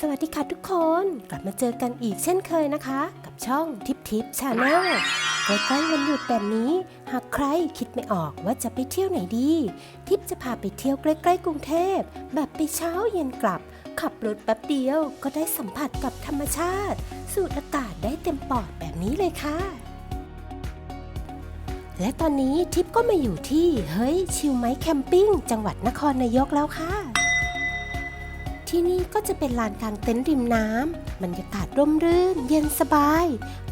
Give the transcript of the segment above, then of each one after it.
สวัสดีค่ะทุกคนกลับมาเจอกันอีกเช่นเคยนะคะ กับช่องทิปทิปชาแนลใกล้ๆวันหยุดแบบนี้ หากใครคิดไม่ออกว่าจะไปเที่ยวไหนดี ทิปจะพาไปเที่ยวใกล้ๆกรุงเทพ แบบไปเช้าเย็นกลับ ขับรถแป๊บเดียวก็ได้สัมผัสกับธรรมชาติ สูดอากาศได้เต็มปอดแบบนี้เลยค่ะและตอนนี้ทิปก็มาอยู่ที่เฮ้ยชิลไมค์แคมปิ้งจังหวัดนครนายกแล้วค่ะ ที่นี่ก็จะเป็นลานกลางเต็นท์ริมน้ำบรรยากาศร่มรื่น เย็นสบาย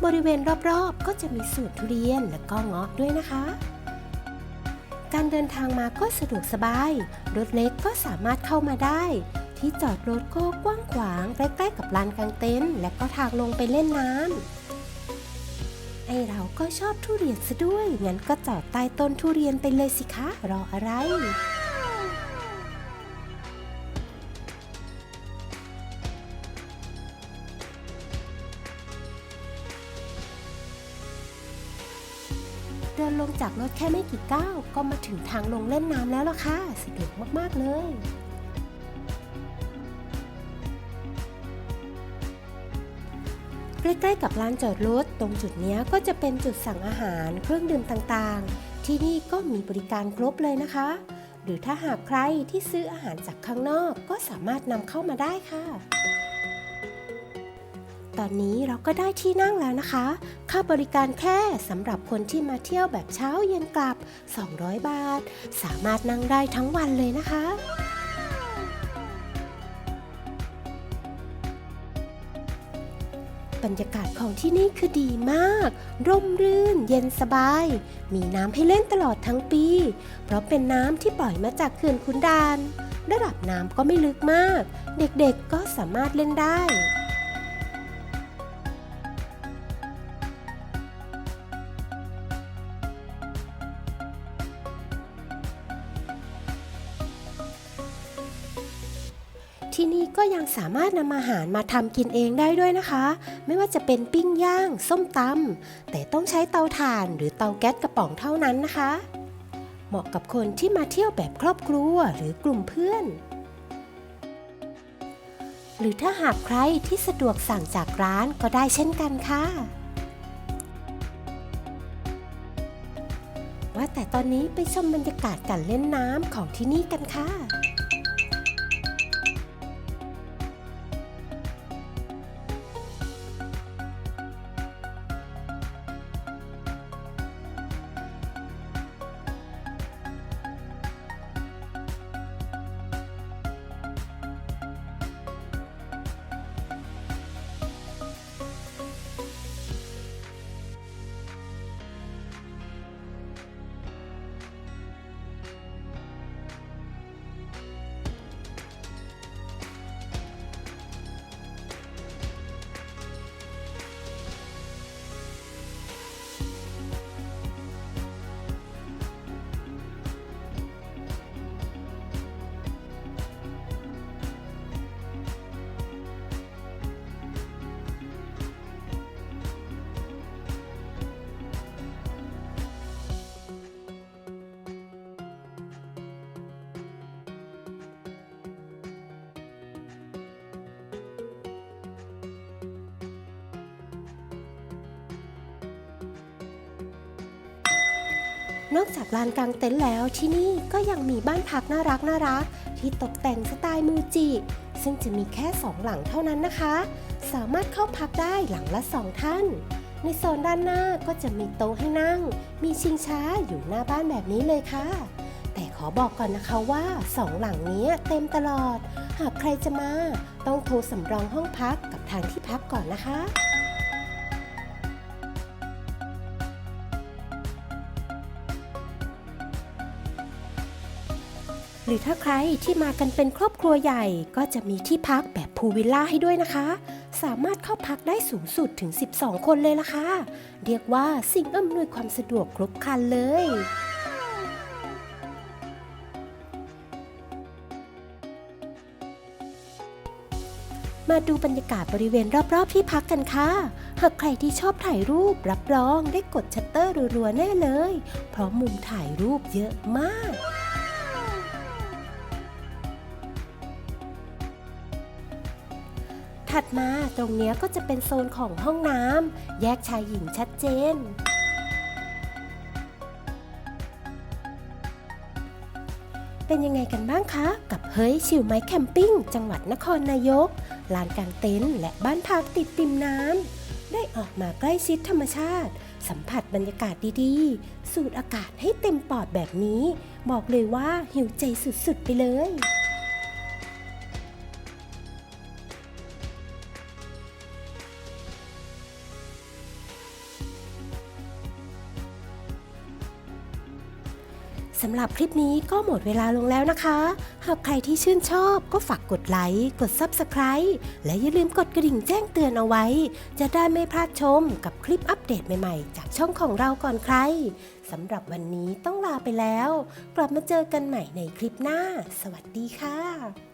บริเวณรอบๆ ก็จะมีสวนทุเรียนและก็เงาะด้วยนะคะ การเดินทางมาก็สะดวกสบาย รถเล็กก็สามารถเข้ามาได้ ที่จอดรถก็กว้างขวางใกล้ๆกับลานกลางเต็นท์และก็ทางลงไปเล่นน้ำไอเราก็ชอบทุเรียนซะด้วย งั้นก็จอดใต้ต้นทุเรียนไปเลยสิคะ รออะไร ดินลงจากรถแค่ไม่กี่ก้าวก็มาถึงทางลงเล่นน้ำแล้วล่ะค่ะสะดวกมากๆเลยใกล้ๆกับลานจอดรถตรงจุดนี้ก็จะเป็นจุดสั่งอาหารเครื่องดื่มต่างๆ ที่นี่ก็มีบริการครบเลยนะคะ หรือถ้าหากใครที่ซื้ออาหารจากข้างนอกก็สามารถนำเข้ามาได้ค่ะ อนนี้เราก็ได้ที่นั่งแล้วนะคะ ค่าบริการแค่สำหรับคนที่มาเที่ยวแบบเช้าเย็นกลับ 200 บาท สามารถนั่งได้ทั้งวันเลยนะคะบรรยากาศของที่นี่คือดีมาก ร่มรื่น เย็นสบาย มีน้ำให้เล่นตลอดทั้งปี เพราะเป็นน้ำที่ปล่อยมาจากเขื่อนขุนดาน ระดับน้ำก็ไม่ลึกมาก เด็กๆก็สามารถเล่นได้ ที่นี่ก็ยังสามารถนำอาหารมาทำกินเองได้ด้วยนะคะ ไม่ว่าจะเป็นปิ้งย่าง ส้มตำแต่ต้องใช้เตาถ่านหรือเตาแก๊สกระป๋องเท่านั้นนะคะ เหมาะกับคนที่มาเที่ยวแบบครอบครัวหรือกลุ่มเพื่อน หรือถ้าหากใครที่สะดวกสั่งจากร้านก็ได้เช่นกันค่ะ ว่าแต่ตอนนี้ไปชมบรรยากาศการเล่นน้ำของที่นี่กันค่ะ นอกจากลานกลางเต็นท์แล้วที่นี่ก็ยังมีบ้านพักน่ารักน่ารักที่ตกแต่งสไตล์มูจิ ซึ่งจะมีแค่สองหลังเท่านั้นนะคะ สามารถเข้าพักได้หลังละสองท่าน ในโซนด้านหน้าก็จะมีโต๊ะให้นั่ง มีชิงช้าอยู่หน้าบ้านแบบนี้เลยค่ะ แต่ขอบอกก่อนนะคะว่าสองหลังนี้เต็มตลอด หากใครจะมา ต้องโทรสำรองห้องพักกับทางที่พักก่อนนะคะ หรือถ้าใครที่มากันเป็นครอบครัวใหญ่ก็จะมีที่พักแบบพูลวิลล่าให้ด้วยนะคะ สามารถเข้าพักได้สูงสุดถึง 12 คนเลยล่ะค่ะ เรียกว่าสิ่งอำนวยความสะดวกครบครันเลยมาดูบรรยากาศบริเวณรอบๆที่พักกันค่ะ หากใครที่ชอบถ่ายรูปรับรองได้กดชัตเตอร์รัวๆแน่เลย เพราะมุมถ่ายรูปเยอะมาก ถัดมาตรงนี้ก็จะเป็นโซนของห้องน้ำแยกชายหญิงชัดเจน เป็นยังไงกันบ้างคะ กับเฮ้ยชิวไม้แคมปิ้ง จังหวัดนครนายก ลานกางเต็นท์และบ้านพักติดริมน้ำ ได้ออกมาใกล้ชิดธรรมชาติ สัมผัสบรรยากาศดีๆ สูดอากาศให้เต็มปอดแบบนี้ บอกเลยว่าหิวใจสุดๆไปเลย สำหรับคลิปนี้ก็หมดเวลาลงแล้วนะคะ หากใครที่ชื่นชอบก็ฝากกดไลค์ กด Subscribe และอย่าลืมกดกระดิ่งแจ้งเตือนเอาไว้ จะได้ไม่พลาดชมกับคลิปอัปเดตใหม่ๆ จากช่องของเราก่อนใครสำหรับวันนี้ต้องลาไปแล้ว กลับมาเจอกันใหม่ในคลิปหน้า สวัสดีค่ะ